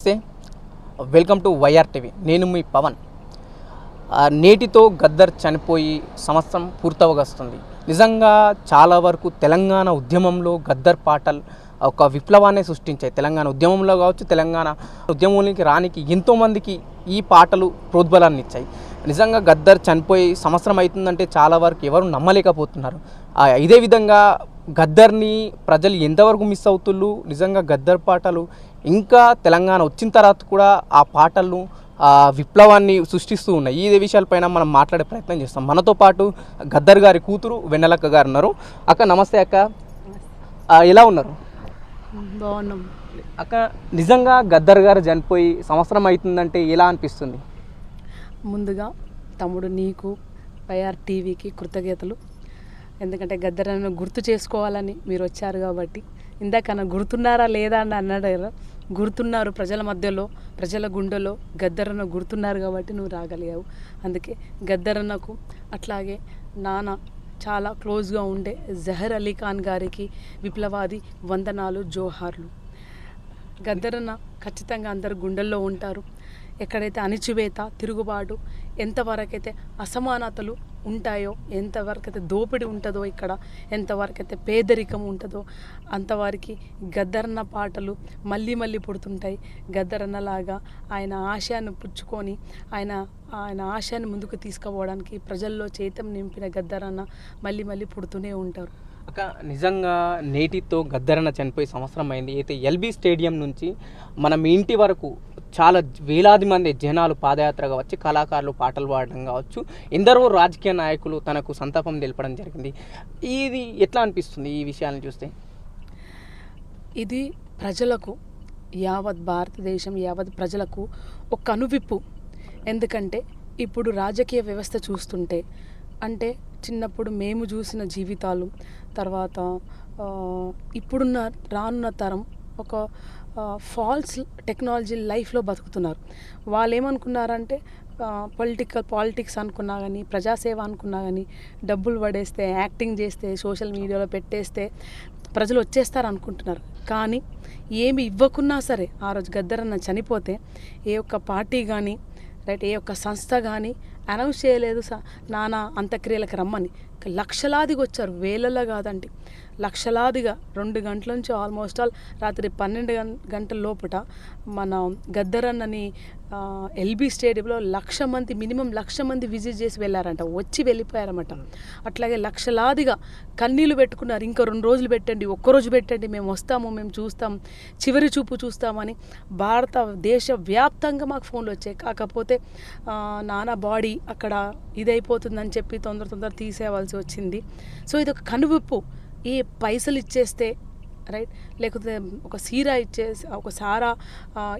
నమస్తే. Welcome to YR TV. నేను మీ పవన్. నేటితో గద్దర్ చనిపోయి సంవత్సరం పూర్తవగస్తుంది. నిజంగా చాలా వరకు తెలంగాణ ఉద్యమంలో గద్దర్ పాటలు ఒక విప్లవాన్ని సృష్టించాయి. తెలంగాణ ఉద్యమంలో కావచ్చు తెలంగాణ ఉద్యమంలోకి రానికి ఎంతోమందికి ఈ పాటలు ప్రోద్బలాన్ని ఇచ్చాయి. నిజంగా గద్దర్ చనిపోయి సంవత్సరం అవుతుందంటే చాలా వరకు ఎవరు నమ్మలేకపోతున్నారు. ఇదే విధంగా గద్దర్ని ప్రజలు ఎంతవరకు మిస్ అవుతుళ్ళు? నిజంగా గద్దర్ పాటలు ఇంకా తెలంగాణ వచ్చిన తర్వాత కూడా ఆ పాటలను విప్లవాన్ని సృష్టిస్తూ ఉన్నాయి. ఈ విషయాలపైన మనం మాట్లాడే ప్రయత్నం చేస్తాం. మనతో పాటు గద్దర్ గారి కూతురు వెన్నెలక్క గారు ఉన్నారు. అక్క నమస్తే అక్క. ఎలా ఉన్నారు? బాగున్నాం. అక్క నిజంగా గద్దర్ గారు చనిపోయి సంవత్సరం అవుతుందంటే ఎలా అనిపిస్తుంది? ముందుగా తమ్ముడు నీకు వైఆర్ టీవీకి కృతజ్ఞతలు. ఎందుకంటే గద్దరను గుర్తు చేసుకోవాలని మీరు వచ్చారు కాబట్టి. ఇందాక గుర్తున్నారా లేదా అని అన్నాడు గుర్తున్నారు ప్రజల మధ్యలో ప్రజల గుండెలో. గద్దరన్న గుర్తున్నారు కాబట్టి నువ్వు రాగలిగావు. అందుకే గద్దరన్నకు అట్లాగే నాన్న చాలా క్లోజ్గా ఉండే జహర్ అలీ ఖాన్ గారికి విప్లవాది వందనాలు జోహార్లు. గద్దరన్న ఖచ్చితంగా అందరు గుండెల్లో ఉంటారు. ఎక్కడైతే అణిచివేత తిరుగుబాటు ఎంతవరకైతే అసమానతలు ఉంటాయో ఎంతవరకైతే దోపిడీ ఉంటుందో ఇక్కడ ఎంతవరకైతే పేదరికం ఉంటుందో అంతవరకు గద్దరన్న పాటలు మళ్ళీ మళ్ళీ పుడుతుంటాయి. గద్దరన్నలాగా ఆయన ఆశయాన్ని పుచ్చుకొని ఆయన ఆయన ఆశయాన్ని ముందుకు తీసుకుపోవడానికి ప్రజల్లో చైతం నింపిన గద్దరన్న మళ్ళీ మళ్ళీ పుడుతూనే ఉంటారు. అక్క నిజంగా నేటితో గద్దరన చనిపోయి సంవత్సరం అయింది. అయితే ఎల్బీ స్టేడియం నుంచి మనం ఇంటి వరకు చాలా వేలాది మంది జనాలు పాదయాత్రగా వచ్చి కళాకారులు పాటలు పాడడం కావచ్చు ఎందరో రాజకీయ నాయకులు తనకు సంతాపం తెలపడం జరిగింది. ఇది ఎట్లా అనిపిస్తుంది ఈ విషయాలను చూస్తే? ఇది ప్రజలకు యావత్ భారతదేశం యావత్ ప్రజలకు ఒక అనువిప్పు. ఎందుకంటే ఇప్పుడు రాజకీయ వ్యవస్థ చూస్తుంటే అంటే చిన్నప్పుడు మేము చూసిన జీవితాలు తర్వాత ఇప్పుడున్న రానున్న తరం ఒక ఫాల్స్ టెక్నాలజీ లైఫ్లో బతుకుతున్నారు. వాళ్ళు ఏమనుకున్నారంటే పొలిటికల్ పాలిటిక్స్ అనుకున్నా కానీ ప్రజాసేవ అనుకున్నా కానీ డబ్బులు పడేస్తే యాక్టింగ్ చేస్తే సోషల్ మీడియాలో పెట్టేస్తే ప్రజలు వచ్చేస్తారు అనుకుంటున్నారు కానీ ఏమి ఇవ్వకున్నా సరే ఆ రోజు గద్దరన్న చనిపోతే ఏ ఒక్క పార్టీ కానీ రైట్ ఏ ఒక్క సంస్థ కానీ అనౌన్స్ చేయలేదు స నానా అంత్యక్రియలకు రమ్మని. లక్షలాదిగా వచ్చారు. వేలలో కాదండి. లక్షలాదిగా రెండు గంటల నుంచి ఆల్మోస్ట్ ఆల్ రాత్రి పన్నెండు గంటల లోపట మన గద్దరన్నని ఎల్బీ స్టేడియంలో లక్ష మంది మినిమం లక్ష మంది విజిట్ చేసి వెళ్ళారంట. వచ్చి వెళ్ళిపోయారన్నమాట. అట్లాగే లక్షలాదిగా కన్నీళ్ళు పెట్టుకున్నారు. ఇంకా రెండు రోజులు పెట్టండి ఒక్కరోజు పెట్టండి మేము వస్తాము మేము చూస్తాం చివరి చూపు చూస్తామని భారతదేశ వ్యాప్తంగా మాకు ఫోన్లు వచ్చాయి. కాకపోతే నానా బాడీ అక్కడ ఇదైపోతుందని చెప్పి తొందర తొందర చేయాల్సి వచ్చింది. సో ఇది ఒక కనువిప్పు. ఈ పైసలు ఇచ్చేస్తే రైట్ లేకపోతే ఒక సీరా ఇచ్చేసి ఒక సారా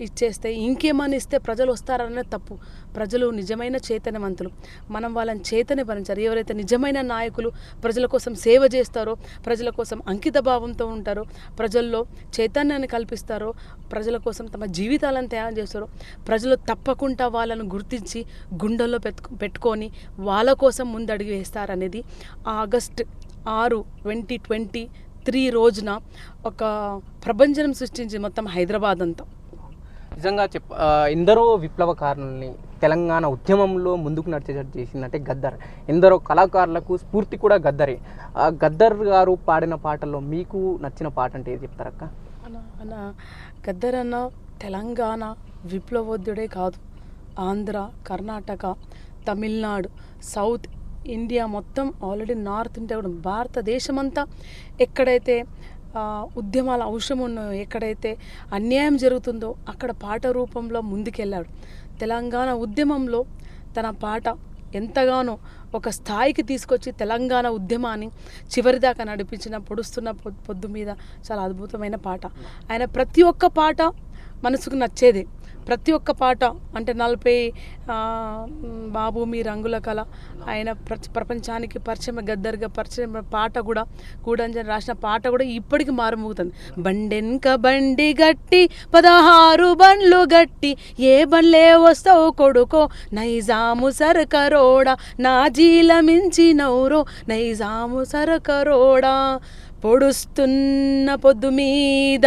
ఇచ్చేస్తే ఇంకేమని ఇస్తే ప్రజలు వస్తారనే తప్పు. ప్రజలు నిజమైన చైతన్యవంతులు. మనం వాళ్ళని చైతన్య భరించారు ఎవరైతే నిజమైన నాయకులు ప్రజల కోసం సేవ చేస్తారో ప్రజల కోసం అంకిత భావంతో ఉంటారో ప్రజల్లో చైతన్యాన్ని కల్పిస్తారో ప్రజల కోసం తమ జీవితాలను తయారు చేస్తారో ప్రజలు తప్పకుండా వాళ్ళను గుర్తించి గుండెల్లో పెట్టుకు పెట్టుకొని వాళ్ళ కోసం ముందడుగు వేస్తారనేది ఆగస్ట్ ఆరు ట్వంటీ ట్వంటీ త్రీ రోజున ఒక ప్రపంచం సృష్టించి మొత్తం హైదరాబాద్ అంతా. నిజంగా చెప్ ఎందరో విప్లవకారుల్ని తెలంగాణ ఉద్యమంలో ముందుకు నడిచేటట్టు చేసిందంటే గద్దర్. ఎందరో కళాకారులకు స్ఫూర్తి కూడా గద్దరే. ఆ, గద్దర్ గారు పాడిన పాటల్లో మీకు నచ్చిన పాట అంటే ఏది చెప్తారక్క? అన్న అన్న గద్దరన్న తెలంగాణ విప్లవోద్యుడే కాదు. ఆంధ్ర కర్ణాటక తమిళనాడు సౌత్ ఇండియా మొత్తం ఆల్రెడీ నార్త్ ఇండియా కూడా భారతదేశమంతా ఎక్కడైతే ఉద్యమాల అవసరం ఉన్నాయో ఎక్కడైతే అన్యాయం జరుగుతుందో అక్కడ పాట రూపంలో ముందుకెళ్ళాడు. తెలంగాణ ఉద్యమంలో తన పాట ఎంతగానో ఒక స్థాయికి తీసుకొచ్చి తెలంగాణ ఉద్యమాన్ని చివరిదాకా నడిపించిన పొడుస్తున్న పొద్దు మీద చాలా అద్భుతమైన పాట. ఆయన ప్రతి ఒక్క పాట మనసుకు నచ్చేది. ప్రతి ఒక్క పాట అంటే నలభై ఆ, బాబు మీ రంగుల కళ ఆయన ప్రపంచానికి పరిచయం గద్దరుగా పరిచయం పాట కూడా గూడంజన్ రాసిన పాట కూడా ఇప్పటికి మారుమోగుతుంది. బండెన్క బండి గట్టి పదహారు బండ్లు గట్టి ఏ బండ్లే వస్తావు కొడుకో నైజాము సరకరోడా నా జీల మించి నౌరో నైజాము సరకరోడా పొడుస్తున్న పొద్దు మీద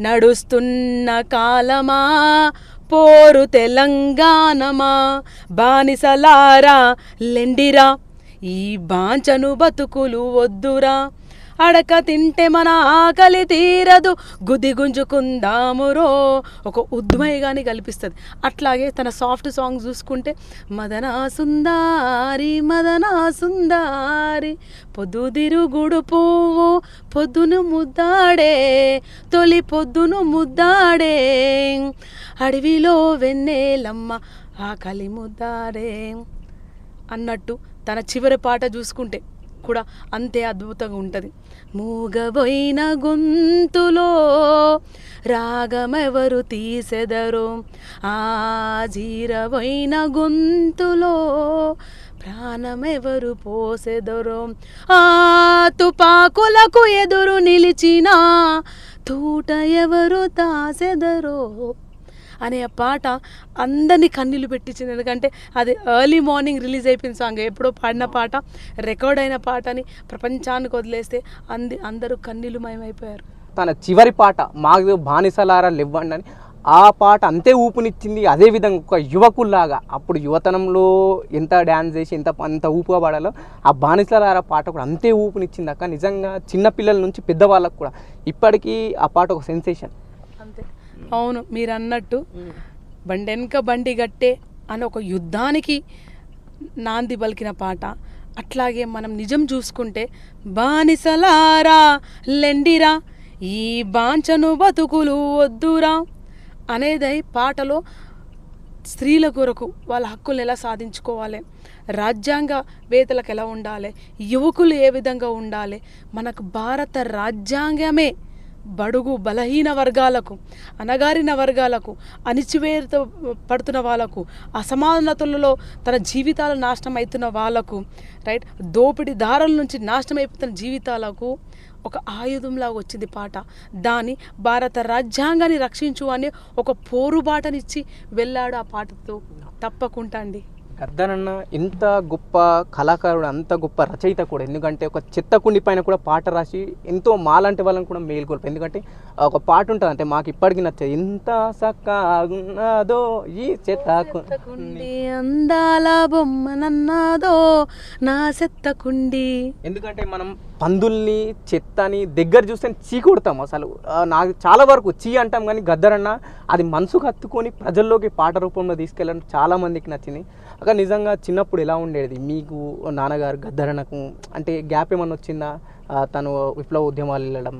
నడుస్తున్న కాలమా? పోరు తెలంగాణమా? బానిసలారా లెండిరా? ఈ బాంచను బతుకులు వద్దురా? అడక తింటే మన ఆకలి తీరదు. గుది గుంజుకుందామురో ఒక ఉద్మయగాని కల్పిస్తుంది. అట్లాగే తన సాఫ్ట్ సాంగ్ చూసుకుంటే మదనా సుందారి మదనా సుందారి పొద్దుదిరుగుడు పువ్వు పొద్దును ముద్దాడే తొలి పొద్దును ముద్దాడే అడవిలో వెన్నెలమ్మ ఆకలి ముద్దాడే అన్నట్టు తన చివరి పాట చూసుకుంటే. కూడా అంతే అద్భుతంగా ఉంటుంది. మూగబోయిన గొంతులో రాగమెవరు తీసెదరు ఆ జీరబోయిన గొంతులో ప్రాణమెవరు పోసెదరు ఆ తుపాకులకు ఎదురు నిలిచిన తూట ఎవరు తాసెదరో అనే పాట అందరినీ కన్నీళ్ళు పెట్టించింది. ఎందుకంటే అది ఎర్లీ మార్నింగ్ రిలీజ్ అయిపోయిన సాంగ్ ఎప్పుడో పాడిన పాట రికార్డ్ అయిన పాటని ప్రపంచానికి వదిలేస్తే అంది అందరూ కన్నీళ్ళు మయమైపోయారు. తన చివరి పాట మాకు బానిసలారా లేవ్వండి అని ఆ పాట అంతే ఊపునిచ్చింది. అదే విధంగా ఒక యువకుల్లాగా అప్పుడు యువతనంలో ఎంత డ్యాన్స్ చేసి ఎంత అంత ఊపుగా పాడాలో ఆ బానిసలారా పాట కూడా అంతే ఊపునిచ్చింది. అక్క నిజంగా చిన్నపిల్లల నుంచి పెద్దవాళ్ళకు కూడా ఇప్పటికీ ఆ పాట ఒక సెన్సేషన్ అవును మీరు అన్నట్టు బండెనక బండి గట్టే అని ఒక యుద్ధానికి నాంది పలికిన పాట. అట్లాగే మనం నిజం చూసుకుంటే బానిసలారా లెండిరా ఈ బాంచను బతుకులు వద్దురా అనేది పాటలో స్త్రీల కొరకు వాళ్ళ హక్కులు ఎలా సాధించుకోవాలి? రాజ్యాంగ వేతలకు ఎలా ఉండాలి? యువకులు ఏ విధంగా ఉండాలి? మనకు భారత రాజ్యాంగమే బడుగు బలహీన వర్గాలకు అనగారిన వర్గాలకు అణిచివేత పడుతున్న వాళ్ళకు అసమానతలలో తన జీవితాలు నాశనం అవుతున్న వాళ్ళకు రైట్ దోపిడి దారుల నుంచి నాశనం అయిపోతున్న జీవితాలకు ఒక ఆయుధంలాగా వచ్చింది పాట. దాని భారత రాజ్యాంగాన్ని రక్షించు అని ఒక పోరుబాటనిచ్చి వెళ్ళాడు ఆ పాటతో. తప్పకుండా అండి. గద్దరన్న ఎంత గొప్ప కళాకారుడు అంత గొప్ప రచయిత కూడా. ఎందుకంటే ఒక చెత్త కుండి పైన కూడా పాట రాసి ఎంతో మాలాంటి వాళ్ళని కూడా మేలుకొల్పు ఎందుకంటే ఒక పాట ఉంటుంది అంటే మాకు ఇప్పటికీ నచ్చదు. ఎంత సక్కగున్నదో ఈ చెత్త కు- కుండి అందాల బొమ్మనన్నాదో నా సెత్త కుండి ఎందుకంటే మనం పందుల్ని చెత్తని దగ్గర చూస్తే చీ కొడతాం అసలు. నాకు చాలా వరకు చీ అంటాం కానీ గద్దరన్న అది మనసుకు హత్తుకొని ప్రజల్లోకి పాట రూపంలో తీసుకెళ్ళడం చాలా మందికి నచ్చింది. అక్కడ నిజంగా చిన్నప్పుడు ఎలా ఉండేది? మీకు నాన్నగారు గద్దరన్నకు అంటే గ్యాప్ ఏమన్నా వచ్చిందా? తను విప్లవ ఉద్యమాలు వెళ్ళడం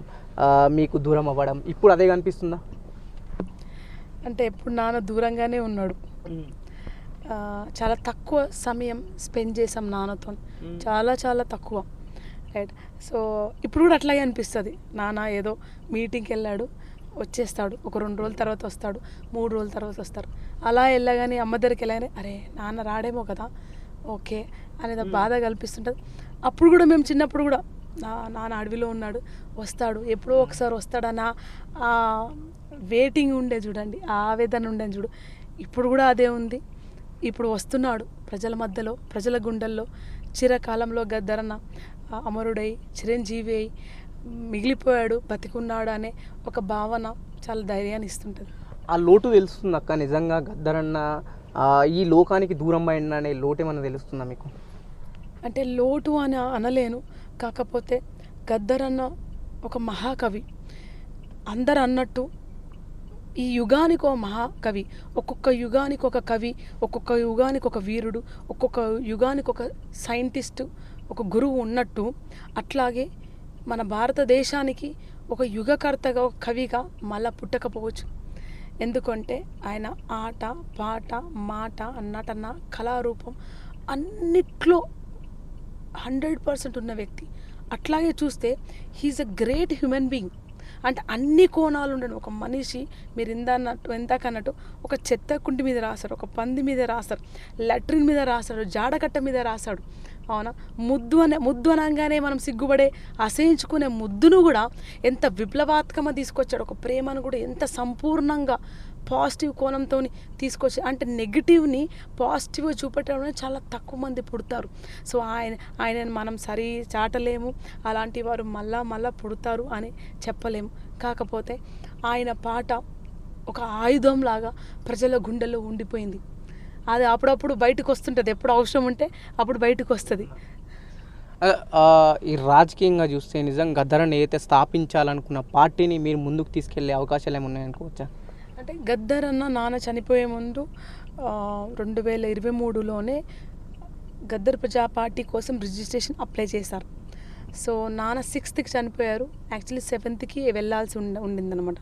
మీకు దూరం అవ్వడం ఇప్పుడు అదే కనిపిస్తుందా? అంటే ఎప్పుడు నాన్న దూరంగానే ఉన్నాడు. చాలా తక్కువ సమయం స్పెండ్ చేసాం నాన్నతో. చాలా చాలా తక్కువ. రైట్. సో ఇప్పుడు కూడా అట్లాగే అనిపిస్తుంది. నాన్న ఏదో మీటింగ్కి వెళ్ళాడు వచ్చేస్తాడు. ఒక రెండు రోజుల తర్వాత వస్తాడు మూడు రోజుల తర్వాత వస్తారు. అలా వెళ్ళగానే అమ్మ దగ్గరికి వెళ్ళగానే అరే నాన్న రాడేమో కదా ఓకే అనేది బాధ కల్పిస్తుంటుంది. అప్పుడు కూడా మేము చిన్నప్పుడు కూడా నా నాన్న అడవిలో ఉన్నాడు వస్తాడు ఎప్పుడో ఒకసారి వస్తాడన్న ఆ వెయిటింగ్ ఉండే చూడండి ఆ ఆవేదన ఉండే చూడు. ఇప్పుడు కూడా అదే ఉంది. ఇప్పుడు వస్తున్నాడు ప్రజల మధ్యలో ప్రజల గుండెల్లో చిరకాలంలో గద్దరన్న అమరుడై చిరంజీవి అయి మిగిలిపోయాడు బతికున్నాడు అనే ఒక భావన చాలా ధైర్యాన్ని ఇస్తుంటుంది. ఆ లోటు తెలుస్తుంది అక్క నిజంగా గద్దరన్న ఈ లోకానికి దూరం అయింది అనే లోటు ఏమన్నా తెలుస్తుందా మీకు? అంటే లోటు అని అనలేను. కాకపోతే గద్దరన్న ఒక మహాకవి. అందరు అన్నట్టు ఈ యుగానికి ఒక మహాకవి ఒక్కొక్క యుగానికి ఒక కవి ఒక్కొక్క యుగానికి ఒక వీరుడు ఒక్కొక్క యుగానికి ఒక సైంటిస్టు ఒక గురువు ఉన్నట్టు అట్లాగే మన భారతదేశానికి ఒక యుగకర్తగా ఒక కవిగా మళ్ళా పుట్టకపోవచ్చు. ఎందుకంటే ఆయన ఆట పాట మాట నటన కళారూపం అన్నిట్లో హండ్రెడ్ పర్సెంట్ ఉన్న వ్యక్తి. అట్లాగే చూస్తే he is a great human being అంటే అన్ని కోణాలు ఉండడం ఒక మనిషి మీరు ఇందన్నట్టు ఎందాక అన్నట్టు ఒక చెత్త కుంటి మీద రాశారు ఒక పంది మీద రాశారు లట్రిన్ మీద రాశాడు జాడకట్ట మీద రాశాడు అవునా? ముద్దు అనే ముద్దు అనగానే మనం సిగ్గుపడే అసహించుకునే ముద్దును కూడా ఎంత విప్లవాత్మకంగా తీసుకొచ్చాడు. ఒక ప్రేమను కూడా ఎంత సంపూర్ణంగా పాజిటివ్ కోణంతో తీసుకొచ్చి అంటే నెగిటివ్ని పాజిటివ్గా చూపెట్టడం చాలా తక్కువ మంది పుడతారు. సో ఆయన ఆయన మనం సరి చాటలేము అలాంటి వారు మళ్ళా మళ్ళా పుడతారు అని చెప్పలేము. కాకపోతే ఆయన పాట ఒక ఆయుధం లాగా ప్రజల గుండెల్లో ఉండిపోయింది. అది అప్పుడప్పుడు బయటకు వస్తుంటుంది ఎప్పుడు అవసరం ఉంటే అప్పుడు బయటకు వస్తుంది ఈ రాజకీయంగా చూస్తే నిజం గద్దరని అయితే స్థాపించాలనుకున్న పార్టీని మీరు ముందుకు తీసుకెళ్ళే అవకాశాలు ఏమి ఉన్నాయనుకోవచ్చా అంటే గద్దర్ అన్న నాన్న చనిపోయే ముందు రెండు వేల ఇరవై మూడులోనే గద్దర్ ప్రజా పార్టీ కోసం రిజిస్ట్రేషన్ అప్లై చేశారు. సో నాన్న సిక్స్త్కి చనిపోయారు. యాక్చువల్లీ సెవెంత్కి వెళ్ళాల్సి ఉండ ఉండిందనమాట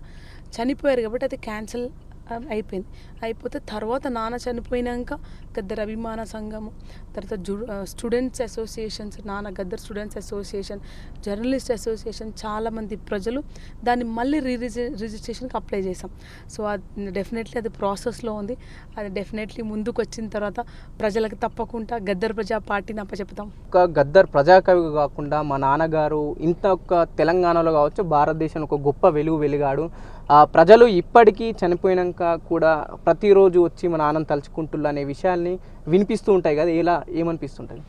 చనిపోయారు కాబట్టి అది క్యాన్సిల్ అయిపోయింది. అయిపోతే తర్వాత నాన్న చనిపోయినాక గద్దర్ అభిమాన సంఘము తర్వాత జు స్టూడెంట్స్ అసోసియేషన్స్ నాన్న Gaddar students association journalist association చాలామంది ప్రజలు దాన్ని మళ్ళీ రీ రిజిస్ట్రేషన్కి అప్లై చేసాం సో అది డెఫినెట్లీ అది ప్రాసెస్లో ఉంది. అది డెఫినెట్లీ ముందుకు వచ్చిన తర్వాత ప్రజలకు తప్పకుండా గద్దర్ ప్రజా పార్టీని అప్పచెప్తాం ఒక గద్దర్ ప్రజాకవి కాకుండా మా నాన్నగారు ఇంత ఒక తెలంగాణలో కావచ్చు భారతదేశంలో ఒక గొప్ప వెలుగు వెలిగాడు. ప్రజలు ఇప్పటికీ చనిపోయినాక కూడా ప్రతిరోజు వచ్చి మా నాన్నని తలుచుకుంటుళ్ళు అనే విషయాల్ని వినిపిస్తూ ఉంటాయి కదా ఎలా ఏమనిపిస్తుంటుంది?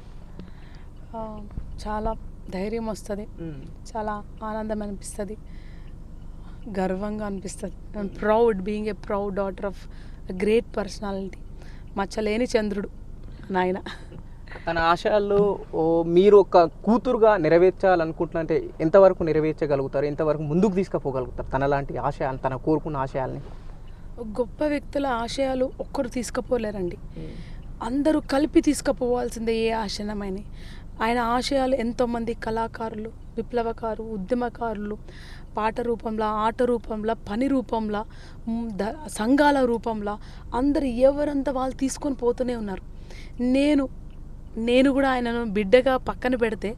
చాలా ధైర్యం వస్తుంది. చాలా ఆనందం అనిపిస్తుంది. గర్వంగా అనిపిస్తుంది. I'm proud being a proud daughter of great personality మచ్చలేని చంద్రుడు నాయన. తన ఆశయాల్లో ఓ మీరు ఒక కూతురుగా నెరవేర్చాలనుకుంటున్నంటే ఎంతవరకు నెరవేర్చగలుగుతారు? ఎంతవరకు ముందుకు తీసుకుపోగలుగుతారు? తన లాంటి ఆశయాలు తన కోరుకున్న ఆశయాల్ని? గొప్ప వ్యక్తుల ఆశయాలు ఒక్కరు తీసుకుపోలేరండి. అందరూ కలిపి తీసుకుపోవాల్సిందే ఏ ఆశనమైన. ఆయన ఆశయాలు ఎంతోమంది కళాకారులు విప్లవకారు ఉద్యమకారులు పాట రూపంలో ఆట రూపంలో పని రూపంలో సంఘాల రూపంలో అందరు ఎవరంతా వాళ్ళు తీసుకొని పోతూనే ఉన్నారు. నేను నేను కూడా ఆయనను బిడ్డగా పక్కన పెడితే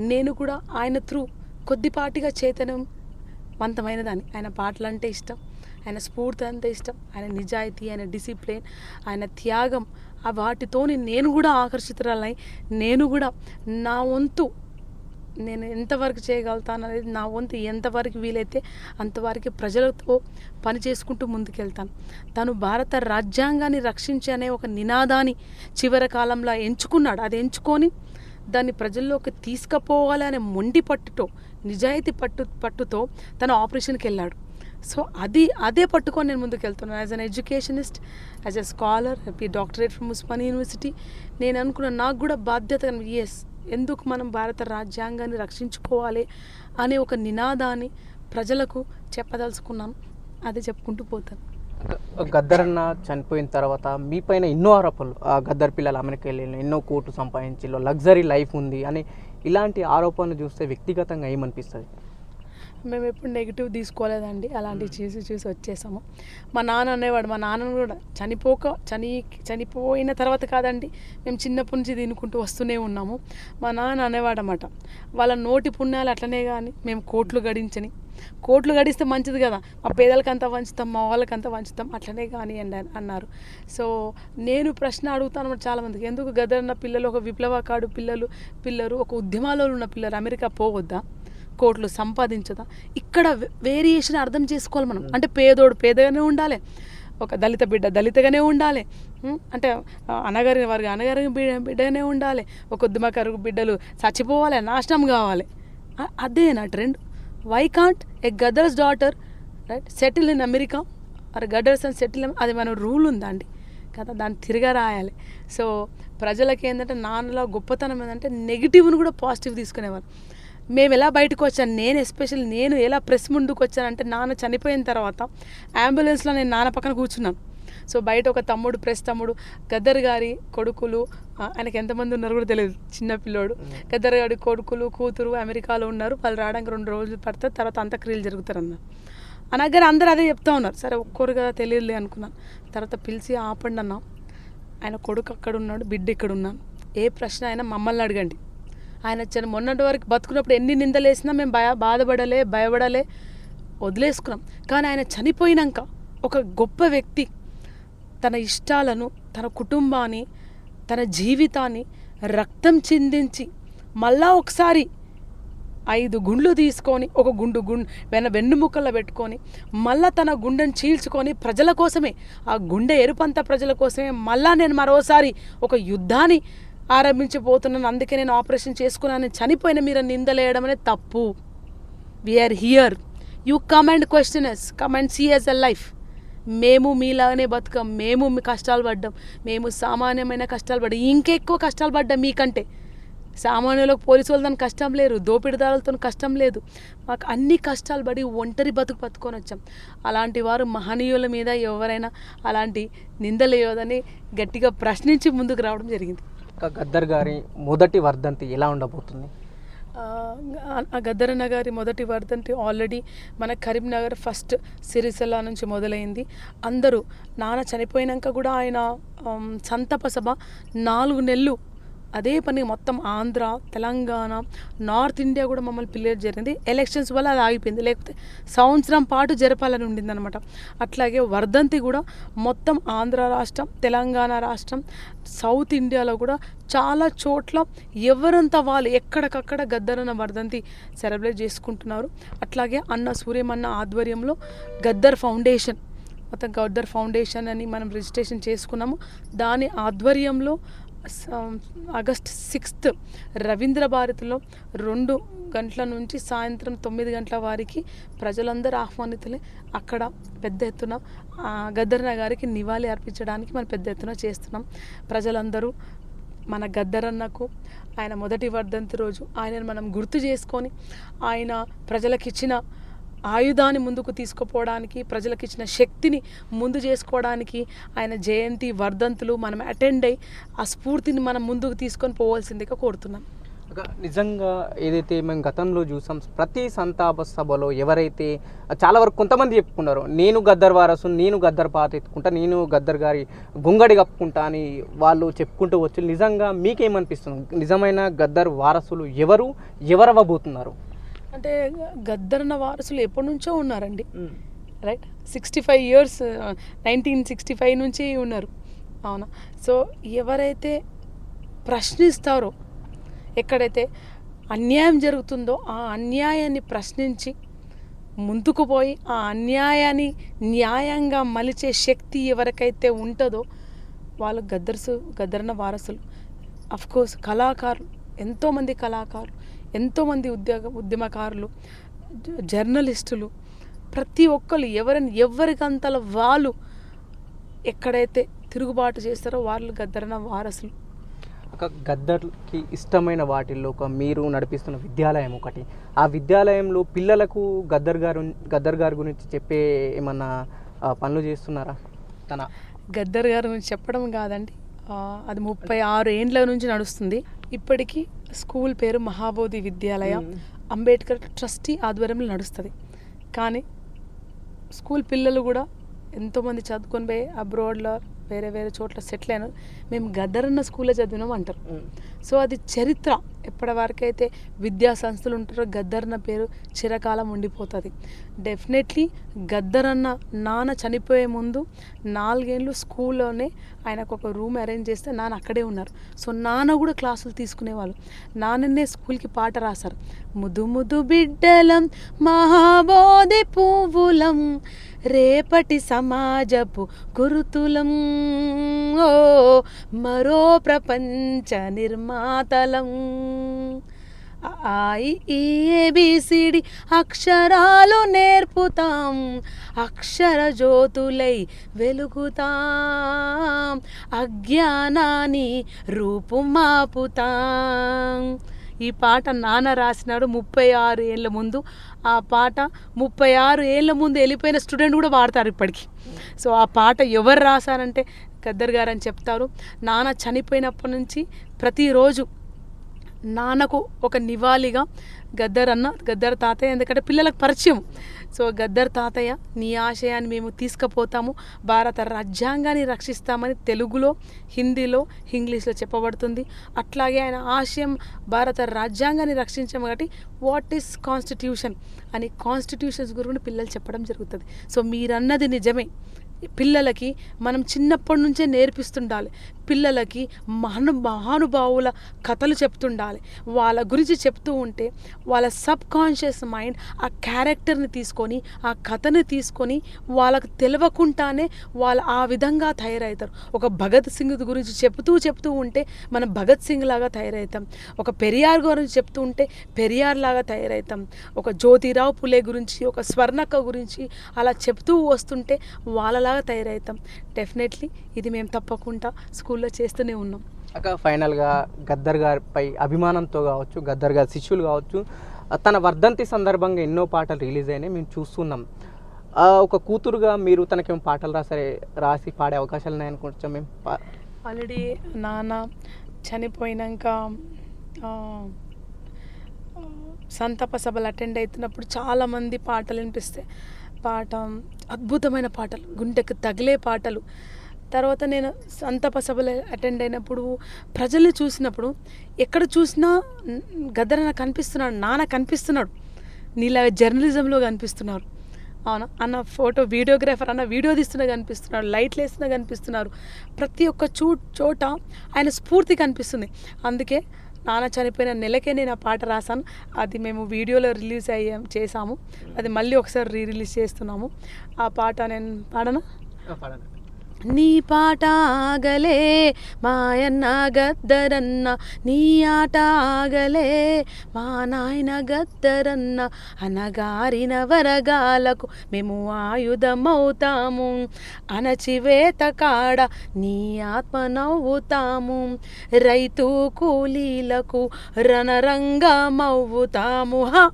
నేను కూడా ఆయన త్రూ కొద్దిపాటిగా చైతన్యం వంతమైన దాన్ని ఆయన పాటలు అంటే ఇష్టం ఆయన స్ఫూర్తి అంటే ఇష్టం ఆయన నిజాయితీ ఆయన డిసిప్లిన్ ఆయన త్యాగం ఆ వాటితోని నేను కూడా ఆకర్షితురాలై నేను కూడా నా వంతు నేను ఎంతవరకు చేయగలుగుతాను అనేది నా వంతు ఎంతవరకు వీలైతే అంతవరకు ప్రజలతో పని చేసుకుంటూ ముందుకెళ్తాను. తను భారత రాజ్యాంగాన్ని రక్షించే అనే ఒక నినాదాన్ని చివరి కాలంలో ఎంచుకున్నాడు. అది ఎంచుకొని దాన్ని ప్రజల్లోకి తీసుకుపోవాలి అనే మొండి పట్టుతో నిజాయితీ పట్టు పట్టుతో తను ఆపరేషన్కి వెళ్ళాడు. సో అది అదే పట్టుకొని నేను ముందుకు వెళ్తున్నాను as an educationist as a scholar P doctorate from Osmania university నేను అనుకున్న నాకు కూడా బాధ్యత ఎస్ ఎందుకు మనం భారత రాజ్యాంగాన్ని రక్షించుకోవాలి అనే ఒక నినాదాన్ని ప్రజలకు చెప్పదలుచుకున్నాను అది చెప్పుకుంటూ పోతాను గద్దరన్న చనిపోయిన తర్వాత మీ పైన ఎన్నో ఆరోపణలు ఆ గద్దర్ పిల్లలు అమెరికా వెళ్ళిన ఎన్నో కోట్లు సంపాదించిలో లగ్జరీ లైఫ్ ఉంది అని ఇలాంటి ఆరోపణలు చూస్తే వ్యక్తిగతంగా ఏమనిపిస్తుంది? మేము ఎప్పుడు నెగిటివ్ తీసుకోలేదండి. అలాంటివి చూసి చూసి వచ్చేసాము. మా నాన్న అనేవాడు మా నాన్నను కూడా చనిపోక చని చనిపోయిన తర్వాత కాదండి మేము చిన్నప్పటి నుంచి తినుకుంటూ వస్తూనే ఉన్నాము. మా నాన్న అనేవాడు అన్నమాట వాళ్ళ నోటి పుణ్యాలు అట్లనే కానీ మేము కోట్లు గడించని. కోట్లు గడిస్తే మంచిది కదా మా పేదలకు అంతా వంచుతాం మా వాళ్ళకి అంతా వంచుతాం అట్లనే కానీ అండి అని అన్నారు. సో నేను ప్రశ్న అడుగుతాను చాలామందికి. ఎందుకు గదరన్న పిల్లలు ఒక విప్లవకాడు పిల్లలు పిల్లలు ఒక ఉద్యమాలలో ఉన్న పిల్లలు అమెరికా పోవద్దా? కోట్లు సంపాదించదా? ఇక్కడ వేరియేషన్ అర్థం చేసుకోవాలి మనం. అంటే పేదోడు పేదగానే ఉండాలి ఒక దళిత బిడ్డ దళితగానే ఉండాలి అంటే ఆ, అనగారిన వారికి అనగారిన బిడ్డ బిడ్డగానే ఉండాలి ఒక ఉద్యమకారు బిడ్డలు చచ్చిపోవాలి నాశనం కావాలి. అదే నా trend? Why can't a Gaddar's daughter right settle in America or Gaddar's and settle అది మన రూల్ ఉందండి కదా దాన్ని తిరగా రాయాలి. సో ప్రజలకి ఏంటంటే నాన్నలో గొప్పతనం ఏంటంటే నెగిటివ్ను కూడా పాజిటివ్ తీసుకునేవారు మేము ఎలా బయటకు వచ్చాను నేను ఎస్పెషల్లీ నేను ఎలా ప్రెస్ ముందుకు వచ్చానంటే నాన్న చనిపోయిన తర్వాత అంబులెన్స్లో నేను నాన్న పక్కన కూర్చున్నాను. సో బయట ఒక తమ్ముడు ప్రెస్ తమ్ముడు గద్దర్ గారి కొడుకులు ఆయనకి ఎంతమంది ఉన్నారు కూడా తెలియదు. చిన్న పిల్లోడు. గద్దర్ గారి కొడుకులు కూతురు అమెరికాలో ఉన్నారు. వాళ్ళు రావడానికి రెండు రోజులు పడతారు తర్వాత అంత్యక్రియలు జరుగుతారన్నారు. అనగానే అందరూ అదే చెప్తా ఉన్నారు. సరే ఒక్కరు కదా తెలియదులే అనుకున్నాను. తర్వాత పిలిచి ఆపండి అన్నా ఆయన కొడుకు అక్కడ ఉన్నాడు బిడ్డ ఇక్కడ ఉన్నాను. ఏ ప్రశ్న అయినా మమ్మల్ని అడగండి. ఆయన చని మొన్నటి వరకు బతుకున్నప్పుడు ఎన్ని నిందలేసినా మేము భయ బాధపడలే భయపడలే వదిలేసుకున్నాం. కానీ ఆయన చనిపోయినాక ఒక గొప్ప వ్యక్తి తన ఇష్టాలను తన కుటుంబాన్ని తన జీవితాన్ని రక్తం చిందించి మళ్ళా ఒకసారి ఐదు గుండ్లు తీసుకొని ఒక గుండు గుండు వెన వెన్నుముక్కల్లో పెట్టుకొని మళ్ళా తన గుండెను చీల్చుకొని ప్రజల కోసమే ఆ గుండె ఎరుపంత ప్రజల కోసమే మళ్ళా నేను మరోసారి ఒక యుద్ధాన్ని ఆరంభించబోతున్నాను. అందుకే నేను ఆపరేషన్ చేసుకున్నాను. చనిపోయిన మీరు నిందలేయడం అనేది తప్పు we're here you come and question us come and see as a life మేము మీలాగానే బతుకం. మేము మీ కష్టాలు పడ్డాం. మేము సామాన్యమైన కష్టాలు పడ్డాం. ఇంకెక్కువ కష్టాలు పడ్డాం మీకంటే. సామాన్యులకు పోలీసు వాళ్ళతో కష్టం లేరు దోపిడిదారులతో కష్టం లేదు. మాకు అన్ని కష్టాలు పడి ఒంటరి బతుకు బతుకొని వచ్చాం. అలాంటి వారు మహనీయుల మీద ఎవరైనా అలాంటి నిందలేయదని గట్టిగా ప్రశ్నించి ముందుకు రావడం జరిగింది. ఇక గద్దర్ గారి మొదటి వర్ధంతి ఎలా ఉండబోతుంది? ఆ, గద్దరన్న గారి మొదటి వర్ధంతి ఆల్రెడీ మన కరీంనగర్ ఫస్ట్ సిరిసిల్ల నుంచి మొదలైంది. అందరూ నాన్న చనిపోయినాక కూడా ఆయన సంతప సభ నాలుగు నెలలు అదే పని మొత్తం ఆంధ్ర తెలంగాణ నార్త్ ఇండియా కూడా మమ్మల్ని పిల్లర్ జరిగింది. ఎలక్షన్స్ వల్ల అది ఆగిపోయింది. లేకపోతే సంవత్సరం పాటు జరపాలని ఉండిందనమాట అట్లాగే వర్ధంతి కూడా మొత్తం ఆంధ్ర రాష్ట్రం తెలంగాణ రాష్ట్రం సౌత్ ఇండియాలో కూడా చాలా చోట్ల ఎవరంతా వాళ్ళు ఎక్కడికక్కడ గద్దరన్న వర్ధంతి సెలబ్రేట్ చేసుకుంటున్నారు. అట్లాగే అన్న సూర్యమన్న ఆధ్వర్యంలో గద్దర్ ఫౌండేషన్ మొత్తం గద్దర్ ఫౌండేషన్ అని మనం రిజిస్ట్రేషన్ చేసుకున్నాము. దాని ఆధ్వర్యంలో ఆగస్ట్ సిక్స్త్ రవీంద్ర భారతిలో రెండు గంటల నుంచి సాయంత్రం తొమ్మిది గంటల వారికి ప్రజలందరూ ఆహ్వానితులే అక్కడ పెద్ద ఎత్తున ఆ, గద్దరన్న గారికి నివాళి అర్పించడానికి మనం పెద్ద ఎత్తున చేస్తున్నాం. ప్రజలందరూ మన గద్దరన్నకు ఆయన మొదటి వర్ధంతి రోజు ఆయనను మనం గుర్తు చేసుకొని ఆయన ప్రజలకిచ్చిన ఆయుధాన్ని ముందుకు తీసుకుపోవడానికి ప్రజలకు ఇచ్చిన శక్తిని ముందు చేసుకోవడానికి ఆయన జయంతి వర్ధంతులు మనం అటెండ్ అయ్యి ఆ స్ఫూర్తిని మనం ముందుకు తీసుకొని పోవాల్సిందిగా కోరుతున్నాం. నిజంగా ఏదైతే మేము గతంలో చూసాం ప్రతి సంతాప సభలో ఎవరైతే చాలా వరకు కొంతమంది చెప్పుకున్నారు నేను గద్దర్ వారసు నేను గద్దర్ పాత ఎత్తుకుంటా నేను గద్దర్ గారి గుంగడి కప్పుకుంటా అని వాళ్ళు చెప్పుకుంటూ వచ్చి నిజంగా మీకేమనిపిస్తుంది? నిజమైన గద్దర్ వారసులు ఎవరు? ఎవరవ్వబోతున్నారు? అంటే గద్దరన్న వారసులు ఎప్పటి నుంచో ఉన్నారండి. Right sixty five years nineteen sixty five నుంచి ఉన్నారు. అవునా? సో ఎవరైతే ప్రశ్నిస్తారో ఎక్కడైతే అన్యాయం జరుగుతుందో ఆ అన్యాయాన్ని ప్రశ్నించి ముందుకు పోయి ఆ అన్యాయాన్ని న్యాయంగా మలిచే శక్తి ఎవరికైతే ఉంటుందో వాళ్ళు గద్దర్సు గద్దరన్న వారసులు. కోర్స్ కళాకారులు ఎంతోమంది కళాకారులు. ఎంతోమంది ఉద్యోగ ఉద్యమకారులు జర్నలిస్టులు ప్రతి ఒక్కరు ఎవరిని ఎవరికంతల వాళ్ళు ఎక్కడైతే తిరుగుబాటు చేస్తారో వాళ్ళు గద్దరన్న వారసులు. ఒక గద్దర్కి ఇష్టమైన వాటిల్లో ఒక మీరు నడిపిస్తున్న విద్యాలయం ఒకటి. ఆ విద్యాలయంలో పిల్లలకు గద్దర్ గారు గద్దర్ గారి గురించి చెప్పే ఏమన్నా పనులు చేస్తున్నారా? తన గద్దర్ గారు గురించి చెప్పడం కాదండి. అది ముప్పై ఆరు ఏండ్ల నుంచి నడుస్తుంది. ఇప్పటికీ స్కూల్ పేరు మహాబోధి విద్యాలయ. అంబేద్కర్ ట్రస్టీ ఆధ్వర్యంలో నడుస్తుంది కానీ స్కూల్ పిల్లలు కూడా ఎంతోమంది చదువుకొని పోయి అబ్రాడ్లో వేరే వేరే చోట్ల సెటిల్ అయినారు మేము గద్దరన్న స్కూల్లో చదివినాం అంటారు సో అది చరిత్ర. ఎప్పటి వరకైతే విద్యా సంస్థలు ఉంటారో గద్దరన్న పేరు చిరకాలం ఉండిపోతుంది. డెఫినెట్లీ గద్దరన్న నాన్న చనిపోయే ముందు నాలుగేళ్ళు స్కూల్లోనే ఆయనకు ఒక రూమ్ అరేంజ్ చేస్తే నాన్న అక్కడే ఉన్నారు. సో నాన్న కూడా క్లాసులు తీసుకునేవాళ్ళు. నాన్ననే స్కూల్కి పాట రాశారు. ముదు ముదు బిడ్డలం మహాబోధి పువ్వులం రేపటి సమాజపు గురుతులం. ఓ మరో ప్రపంచ నిర్మాతలం. ఏబిసిడి అక్షరాలు నేర్పుతాం. అక్షర జ్యోతులై వెలుగుతాం. అజ్ఞానాన్ని రూపుమాపుతాం. ఈ పాట నాన్న రాసినాడు ముప్పై ఆరు ఏళ్ళ ముందు. ఆ పాట ముప్పై ఆరు ఏళ్ళ ముందు వెళ్ళిపోయిన స్టూడెంట్ కూడా పాడతారు ఇప్పటికి. సో ఆ పాట ఎవరు రాశారంటే గద్దర్ గారు అని చెప్తారు. నాన్న చనిపోయినప్పటి నుంచి ప్రతిరోజు నాన్నకు ఒక నివాళిగా గద్దర్ అన్న గద్దర్ తాతయ్య ఎందుకంటే పిల్లలకు పరిచయం. సో గద్దర్ తాతయ్య నీ ఆశయాన్ని మేము తీసుకుపోతాము. భారత రాజ్యాంగాన్ని రక్షిస్తామని తెలుగులో హిందీలో ఇంగ్లీష్లో చెప్పబడుతుంది. అట్లాగే ఆయన ఆశయం భారత రాజ్యాంగాన్ని రక్షించాము కాబట్టి వాట్ ఈస్ కాన్స్టిట్యూషన్ అని కాన్స్టిట్యూషన్స్ గురించి పిల్లలు చెప్పడం జరుగుతుంది. సో మీరన్నది నిజమే. పిల్లలకి మనం చిన్నప్పటి నుంచే నేర్పిస్తుండాలి. పిల్లలకి మహాను మహానుభావుల కథలు చెప్తుండాలి. వాళ్ళ గురించి చెప్తూ ఉంటే వాళ్ళ సబ్ కాన్షియస్ మైండ్ ఆ క్యారెక్టర్ని తీసుకొని ఆ కథని తీసుకొని వాళ్ళకు తెలియకుండానే వాళ్ళు ఆ విధంగా తయారవుతారు. ఒక భగత్ సింగ్ గురించి చెప్తూ చెప్తూ ఉంటే మనం భగత్ సింగ్ లాగా తయారవుతాం. ఒక పెరియార్ గురించి చెప్తూ ఉంటే పెరియార్ లాగా తయారవుతాం. ఒక జ్యోతిరావు పులే గురించి ఒక స్వర్ణక్క గురించి అలా చెప్తూ వస్తుంటే వాళ్ళలాగా తయారవుతాం. డెఫినెట్లీ ఇది మేము తప్పకుండా స్కూల్లో చేస్తూనే ఉన్నాం. అక్క ఫైనల్గా గద్దర్ గారిపై అభిమానంతో కావచ్చు గద్దర్ గారి శిష్యులు కావచ్చు తన వర్ధంతి సందర్భంగా ఎన్నో పాటలు రిలీజ్ అయినాయి మేము చూస్తున్నాం. ఒక కూతురుగా మీరు తనకేం పాటలు రాసే రాసి పాడే అవకాశాలు ఉన్నాయనుకుంటాం మేము పా- ఆల్రెడీ నాన్న చనిపోయినాక సంతాప సభలు అటెండ్ అవుతున్నప్పుడు చాలామంది పాటలు వినిపిస్తే పాట అద్భుతమైన పాటలు గుండెకు తగిలే పాటలు. తర్వాత నేను సంతప సభలు అటెండ్ అయినప్పుడు ప్రజల్ని చూసినప్పుడు ఎక్కడ చూసినా న్- గద్దరన్న కనిపిస్తున్నాడు నాన్న కనిపిస్తున్నాడు. నీలా జర్నలిజంలో కనిపిస్తున్నారు. అవునా? అన్న ఫోటో వీడియోగ్రాఫర్ అన్న వీడియో తీస్తున్నా కనిపిస్తున్నాడు లైట్లు వేస్తున్నా కనిపిస్తున్నారు. ప్రతి ఒక్క చూ చోట ఆయన స్ఫూర్తి కనిపిస్తుంది. అందుకే నాన్న చనిపోయిన నెలకే నేను ఆ పాట రాశాను. అది మేము వీడియోలో రిలీజ్ అయ్యాం చేశాము. అది మళ్ళీ ఒకసారి రీ రిలీజ్ చేస్తున్నాము. ఆ పాట నేను పాడనా? పాడను నీ పాట ఆగలే మాయన్న గద్దరన్న నీ ఆట ఆగలే మా నాయన గద్దరన్న అనగారిన వరగాలకు మేము ఆయుధమవుతాము. అణచివేత కాడ నీ ఆత్మ నవ్వుతాము. రైతు కూలీలకు రణరంగమవుతాము. హా!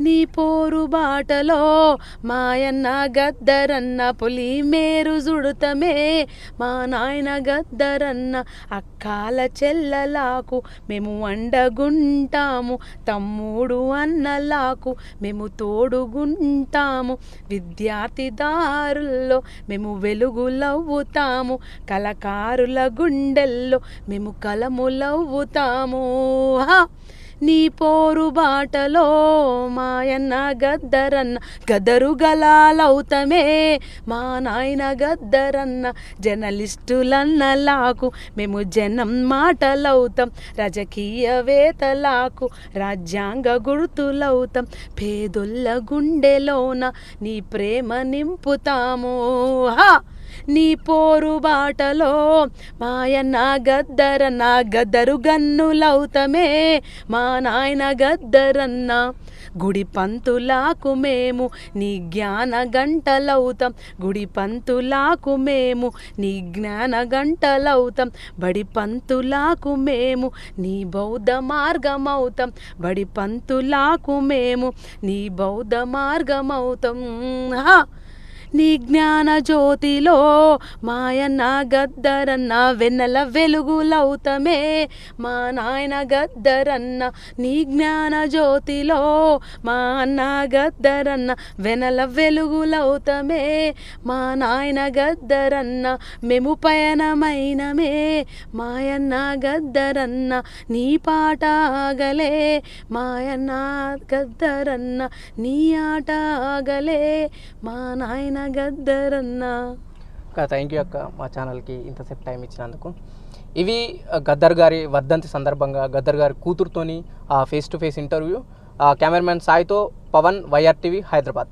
నీ పోరు బాటలో మాయన్న గద్దరన్న పులి మేరు జుడుతమే. మా నాయన గద్దరన్న అక్కాల చెల్లలాకు మేము అండగుంటాము తమ్ముడు అన్నలాకు మేము తోడుగుంటాము. విద్యార్థి దారుల్లో మేము వెలుగులవ్వుతాము కళకారుల గుండెల్లో మేము కలములవ్వుతాము. హా! నీ పోరు బాటలో మాయన్న గద్దరన్న గదరు గలాలవుతమే మా నాయన గద్దరన్న. జర్నలిస్టులన్నలాకు మేము జనం మాటలవుతాం రాజకీయవేత్తలాకు రాజ్యాంగ గుర్తులవుతాం పేదొల్ల గుండెలోన నీ ప్రేమ నింపుతాము. హా! నీ పోరు బాటలో మాయన్న గద్దరన్న గద్దరు గన్నులవుతమే మా నాయన గద్దరన్న. గుడి పంతులాకు మేము నీ జ్ఞాన గంటలవుతాం గుడి పంతులాకు మేము నీ జ్ఞాన గంటలవుతాం బడి పంతులాకు మేము నీ బౌద్ధ మార్గమవుతాం బడి పంతులాకు మేము నీ బౌద్ధ మార్గమవుతాం హా నీ జ్ఞాన జ్యోతిలో మాయన్న గద్దరన్న వెన్నెల వెలుగులవుతమే మా నాయన గద్దరన్న నీ జ్ఞాన జ్యోతిలో మా అన్న గద్దరన్న వెనల వెలుగులవుతమే మా నాయన గద్దరన్న మేము పయనమైనమే. మాయన్న గద్దరన్న నీ పాట ఆగలే. మాయన్న గద్దరన్న నీ ఆట ఆగలే. మా నాయన గద్దరన్న. అక్క థ్యాంక్ యూ అక్క మా ఛానల్కి ఇంతసేపు టైం ఇచ్చినందుకు. ఇవి గద్దర్ గారి వర్ధంతి సందర్భంగా గద్దర్ గారి కూతురుతోని face to face interview cameraman సాయితో Pawan YRTV Hyderabad.